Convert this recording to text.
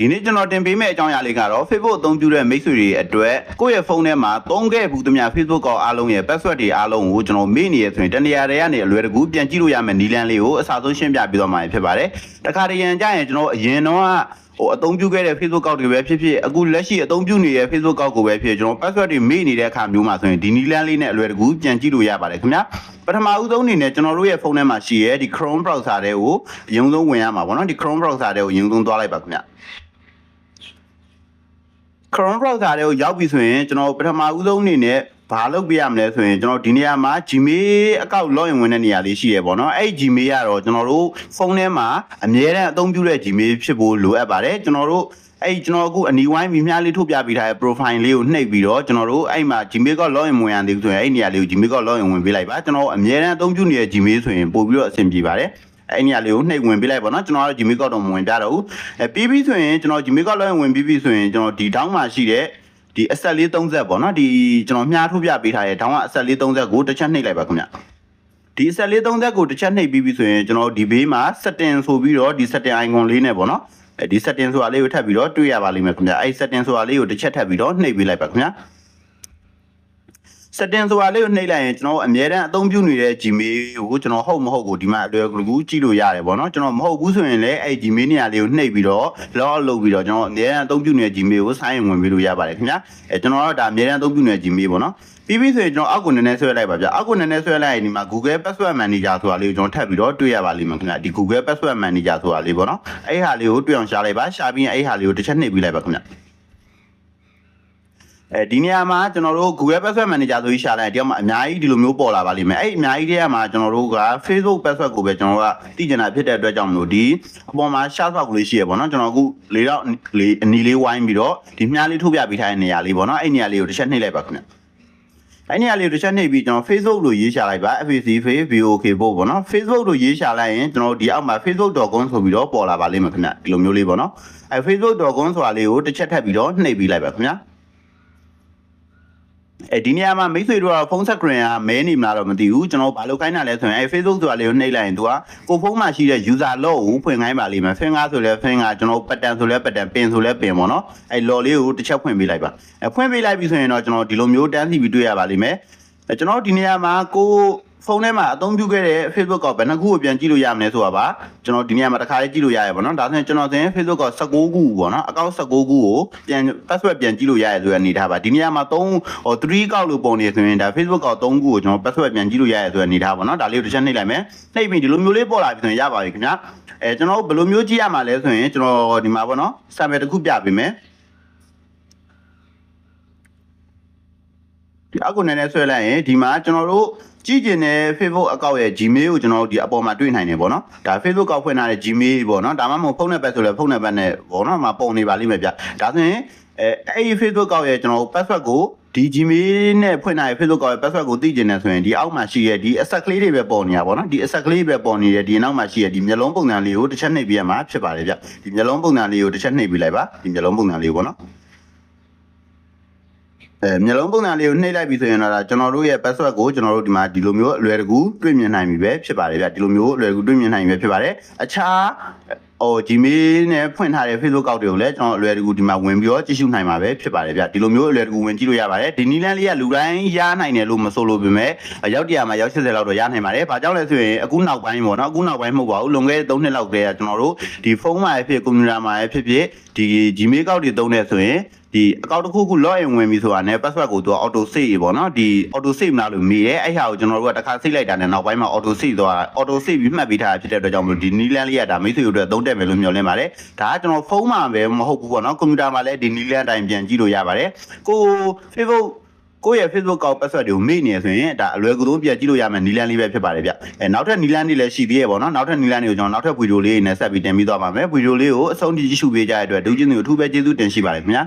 ဒီနေ့ကျွန်တော်တင်ပေးမယ့်အကြောင်းအရာလေးကတော့ Facebook အသုံးပြုတဲ့မိတ်ဆွေတွေအတွက်ကိုယ့်ရဲ့ဖုန်းထဲမှာသုံးခဲ့ဘူးသမျှ Facebook ကောအားလုံးရဲ့ password တွေအားလုံးကိုကျွန်တော်မေ့နေရဆိုရင်တနေရာတွေကနေအလွယ်တကူပြန်ကြည့်လို့ရမယ့်နည်းလမ်းလေးကိုအစားဆုံးရှင်းပြပေးသွားမှာဖြစ်ပါတယ်။တခါတရံကြရင်ကျွန်တော်အရင်တော့ဟိုအသုံးပြုခဲ့တဲ့ Facebook ကောက်တွေပဲဖြစ်ဖြစ်အခုလက်ရှိအသုံးပြုနေတဲ့ Facebook ကောက်ကိုပဲဖြစ်ကျွန်တော် password တွေမေ့နေတဲ့အခါမျိုးမှာဆိုရင်ဒီနည်းလမ်းလေးနဲ့အလွယ်တကူပြန်ကြည့်လို့ရပါတယ်ခင်ဗျာပထမဦးဆုံးအနေနဲ့ကျွန်တော်တို့ရဲ့ဖုန်းထဲမှာရှိရဲဒီ Chrome browser တွေကိုအရင်ဆုံးဝင်ရမှာပေါ့နော်ဒီ Chrome browser တွေကိုအရင်ဆုံးသွားလိုက်ပါခင်ဗျာ Chrome browser တွေကိုရောက်ပြီဆိုရင်ကျွန်တော်ပထမဦးဆုံးအနေနဲ့ဘာလုပ်ပြရမလဲဆိုရင်ကျွန်တော်ဒီနေရာမှာ Gmail အကောင့် login ဝင်တဲ့နေရာလေးရှိရပေါ့နော်အဲ့ဒီ Gmail ကတော့ကျွန်တော်တို့ဖုန်းထဲမှာအမြဲတမ်းအသုံးပြုတဲ့ Gmail ဖြစ်ဖို့လိုအပ်ပါတယ်ကျွန်တော်တို့အဲ့ဒီကျွန်တော်အခုအနီဝိုင်းမိမြားလေးထုတ်ပြပေးထားတဲ့ profile လေးကိုနှိပ်ပြီးတော့ကျွန်တော်တို့အဲ့မှာ Gmail က login ဝင်ရသေးဘူးဆိုရင်အဲ့ဒီနေရာလေးကို Gmail က login ဝင်ပေးလိုက်ပါကျွန်တော်အမြဲတမ်းအသုံးပြုနေတဲ့ Gmail ဆိုရင်ပို့ပြီးတော့အဆင်ပြေပါတယ် အဲ့ဒီနေရာလေးကိုနှိပ်ဝင်ပေးလိုက်ပါတော့ကျွန်တော်ကတော့ Gmail ကတော့မဝင်ပြတော့ဘူးအဲပြီးပြီဆိုရင်ကျွန်တော် Gmail က login ဝင်ပြီးပြီဆိုရင်ကျွန်တော်ဒီတောင်းမှာရှိတဲ့ဒီအဆက်လေး30ပေါ့နော်ဒီကျွန်တော်မြားထုတ်ပြပေးထားတဲ့တောင်းကအဆက်လေး30ကိုတစ်ချက်နှိပ်လိုက်ပါခင်ဗျဒီအဆက်လေး30ကိုတစ်ချက်နှိပ်ပြီးပြီဆိုရင်ကျွန်တော်ဒီဘေးမှာ setting ဆိုပြီးတော့ဒီ setting icon လေးနဲ့ပေါ့နော်အဲဒီ setting ဆိုတာလေးကိုထပ်ပြီးတော့တွေ့ရပါလိမ့်မယ်ခင်ဗျအဲဒီ setting ဆိုတာလေးကိုတစ်ချက်ထပ်ပြီးတော့နှိပ်ပေးလိုက်ပါခင်ဗျ setting ဆိုတာလေးကိုနှိပ်လိုက်ရင်ကျွန်တော်အမြဲတမ်းအသုံးပြုနေတဲ့ Gmail ကိုကျွန်တော်ဟုတ်မဟုတ်ကိုဒီမှာအလွယ်ကူကြည့်လို့ရတယ်ပေါ့နော်ကျွန်တော်မဟုတ်ဘူးဆိုရင်လည်းအဲ့ Gmail နေရာလေးကိုနှိပ်ပြီးတော့ log out လုပ်ပြီးတော့ကျွန်တော်အမြဲတမ်းအသုံးပြုနေတဲ့ Gmail ကို sign in ဝင်ပြီးလို့ရပါတယ်ခင်ဗျာအဲကျွန်တော်ကတော့ဒါအမြဲတမ်းအသုံးပြုနေတဲ့ Gmail ပေါ့နော်ပြီးပြီဆိုရင်ကျွန်တော်အောက်ကိုနည်းနည်းဆွဲလိုက်ပါဗျာအောက်ကိုနည်းနည်းဆွဲလိုက်ရင်ဒီမှာ Google Password Manager ဆိုတာလေးကိုကျွန်တော်ထပ်ပြီးတော့တွေ့ရပါလိမ့်မယ်ခင်ဗျာဒီ Google Password Manager ဆိုတာလေးပေါ့နော်အဲ့ဟာလေးကိုတွေ့အောင်ရှားလိုက်ပါရှားပြီးရင်အဲ့ဟာလေးကိုတစ်ချက်နှိပ်ပြီးလိုက်ပါခင်ဗျာ အဲဒီနေရာမှာကျွန်တော်တို့ Google Password Manager ဆိုပြီးရှာလိုက်တယ်ဒီမှာအများကြီးဒီလိုမျိုးပေါ်လာပါလိမ့်မယ်အဲ့အများကြီးတွေကမှာကျွန်တော်တို့က Facebook Password ကိုပဲကျွန်တော်တို့ကသိကျင်တာဖြစ်တဲ့အတွက်ကြောင့်မလို့ဒီအပေါ်မှာ share box လေးရှိရပေါ့နော်ကျွန်တော်အခုလေးတော့လေးအနီလေးဝိုင်းပြီးတော့ဒီမြားလေးထုတ်ပြပေးထားတဲ့နေရာလေးပေါ့နော်အဲ့နေရာလေးကိုတစ်ချက်နှိပ်လိုက်ပါခင်ဗျအဲ့နေရာလေးကိုတစ်ချက်နှိပ်ပြီးကျွန်တော် Facebook လို့ရေးရှာလိုက်ပါ FAC Face VOK ပို့ပေါ့နော် Facebook လို့ရေးရှာလိုက်ရင်ကျွန်တော်ဒီအောက်မှာ facebook.com ဆိုပြီးတော့ပေါ်လာပါလိမ့်မယ်ခင်ဗျဒီလိုမျိုးလေးပေါ့နော်အဲ facebook.com ဆိုတာလေးကိုတစ်ချက်ထပ်ပြီးတော့နှိပ်ပြီးလိုက်ပါခင်ဗျ အဲဒီနေရာမှာမိတ်ဆွေတို့ကဖုန်းဆက် screen ကမဲနေမလားတော့မသိဘူးကျွန်တော်ဘာလို့ခိုင်းတာလဲဆိုရင်အဲ Facebook ဆိုတာလေးကိုနှိပ်လိုက်ရင်သူကကိုဖုန်းမှာရှိတဲ့ user log ကိုဖွင့်ခိုင်းပါလိမ့်မယ် finger ဆိုလဲ finger ကျွန်တော် pattern ဆိုလဲ pattern pin ဆိုလဲ pin ပေါ့နော်အဲ log လေးကိုတစ်ချက်ဖွင့်ပေးလိုက်ပါအဲဖွင့်ပေးလိုက်ပြီဆိုရင်တော့ကျွန်တော်ဒီလိုမျိုးတန်းစီပြီးတွေ့ရပါလိမ့်မယ်အဲကျွန်တော်ဒီနေရာမှာကို ဖုန်းထဲမှာအသုံးပြုခဲ့တဲ့ Facebook ကဘယ်နှခုကိုပြန်ကြည့်လို့ရမလဲဆိုတာပါကျွန်တော်ဒီနေရာမှာတစ်ခါလေးကြည့်လို့ရရပါတော့ဒါဆိုရင်ကျွန်တော်သင် Facebook က19ခုပေါ့နော်အကောင့်19ခုကိုပြန် password ပြန်ကြည့်လို့ရရဆိုရအနေထားပါဒီနေရာမှာ3ဟို3ကောက်လို့ပုံနေဆိုရင်ဒါ Facebook က3ခုကိုကျွန်တော် password ပြန်ကြည့်လို့ရရဆိုရအနေထားပါနော်ဒါလေးကိုတစ်ချက်နှိပ်လိုက်မယ်နှိပ်ပြီးဒီလိုမျိုးလေးပေါ်လာပြီဆိုရင်ရပါပြီခင်ဗျာအဲကျွန်တော်ဘယ်လိုမျိုးကြည့်ရမှာလဲဆိုရင်ကျွန်တော်ဒီမှာပေါ့နော် sample တစ်ခုပြပေးမယ် ဒီအကူနည်းနည်းဆွဲလိုက်ရင်ဒီမှာကျွန်တော်တို့ကြည့်ကျင်တဲ့ Facebook အကောင့်ရဲ့ Gmail ကိုကျွန်တော်တို့ဒီအပေါ်မှာတွေ့နိုင်တယ်ပေါ့နော်ဒါ Facebook ကောက်ဖွင့်ထားတဲ့ Gmail ပေါ့နော်ဒါမှမဟုတ်ဖုန်းနံပါတ်ဆိုလဲဖုန်းနံပါတ်နဲ့ပေါ့နော်မှာပုံနေပါလိမ့်မယ်ဗျဒါဆိုရင်အဲအဲ့ဒီ Facebook ကောက်ရဲ့ကျွန်တော်တို့ password ကိုဒီ Gmail နဲ့ဖွင့်ထားတဲ့ Facebook ကောက်ရဲ့ password ကိုသိကျင်တယ်ဆိုရင်ဒီအောက်မှာရှိရဲ့ဒီအဆက်ကလေးတွေပဲပေါ်နေတာပေါ့နော်ဒီအဆက်ကလေးပဲပေါ်နေတယ်ဒီနောက်မှာရှိရဲ့ဒီမျက်လုံးပုံစံလေးကိုတစ်ချက်နှိပ်ပြရမှာဖြစ်ပါတယ်ဗျဒီမျက်လုံးပုံစံလေးကိုတစ်ချက်နှိပ်ပြလိုက်ပါဒီမျက်လုံးပုံစံလေးကိုပေါ့နော် အဲမျက်လုံးပုံစံလေးကိုနှိပ်လိုက်ပြီဆိုရင်တော့ဒါကျွန်တော်တို့ရဲ့ password ကိုကျွန်တော်တို့ဒီမှာဒီလိုမျိုးအလွယ်တကူတွေ့မြင်နိုင်ပြီပဲဖြစ်ပါတယ်ဗျဒီလိုမျိုးအလွယ်တကူတွေ့မြင်နိုင်ပြီပဲဖြစ်ပါတယ်အခြားဟို Gmail နဲ့ဖွင့်ထားတဲ့ Facebook ကောက်တွေကိုလည်းကျွန်တော်အလွယ်တကူဒီမှာဝင်ပြီးတော့ကြည့်ရှုနိုင်မှာပဲဖြစ်ပါတယ်ဗျဒီလိုမျိုးအလွယ်တကူဝင်ကြည့်လို့ရပါတယ်ဒီနီလန်းလေးကလူတိုင်းရနိုင်တယ်လို့မဆိုလို့ပြင်မဲ့ရောက်တရားမှာရောက်80လောက်တော့ရနိုင်ပါတယ်ဘာကြောင့်လဲဆိုရင်အခုနောက်ပိုင်းပေါ့နော်အခုနောက်ပိုင်းမဟုတ်ပါဘူးလွန်ခဲ့တဲ့3နှစ်လောက်ကတည်းကကျွန်တော်တို့ဒီဖုန်းမှာဖြစ်ကွန်ပျူတာမှာဖြစ်ဖြစ်ဒီ Gmail ကောက်တွေသုံးနေဆိုရင် ဒီအကောင့်တစ်ခုခု login ဝင်ပြီဆိုတာနဲ့ password ကိုသူက auto save ပေါ့နော်ဒီ auto save မလားလို့မေးတယ်အဲ့ဟာကိုကျွန်တော်တို့ကတစ်ခါ save လိုက်တာနဲ့နောက်ပိုင်းမှာ auto save သွား auto save ပြီးမှတ်ပေးထားတာဖြစ်တဲ့အတွက်ကြောင့်မလို့ဒီနီလန်းလေးကဒါမိတ်ဆွေတို့အတွက်သုံးတက်မယ်လို့မျှော်လင့်ပါတယ်ဒါကကျွန်တော်ဖုန်းမှာပဲမဟုတ်ဘူးပေါ့နော်ကွန်ပျူတာမှာလည်းဒီနီလန်းအတိုင်းပြန်ကြည့်လို့ရပါတယ်ကို Facebook ကိုယ့်ရဲ့ Facebook ကောက် password တွေကိုမေ့နေရဆိုရင်ဒါအလွယ်ကူဆုံးပြန်ကြည့်လို့ရမယ်နီလန်းလေးပဲဖြစ်ပါတယ်ဗျအဲနောက်ထပ်နီလန်းလေးလည်းရှိသေးရဲ့ပေါ့နော်နောက်ထပ်နီလန်းတွေကိုကျွန်တော်နောက်ထပ်ဗီဒီယိုလေးနဲ့ဆက်ပြီးတင်ပြီးသွားပါမယ်ဗီဒီယိုလေးကိုအဆုံးထိကြည့်ရှုပေးကြတဲ့အတွက်ဒုချင်းတွေကိုအထူးပဲကျေးဇူးတင်ရှိပါတယ်ခင်ဗျာ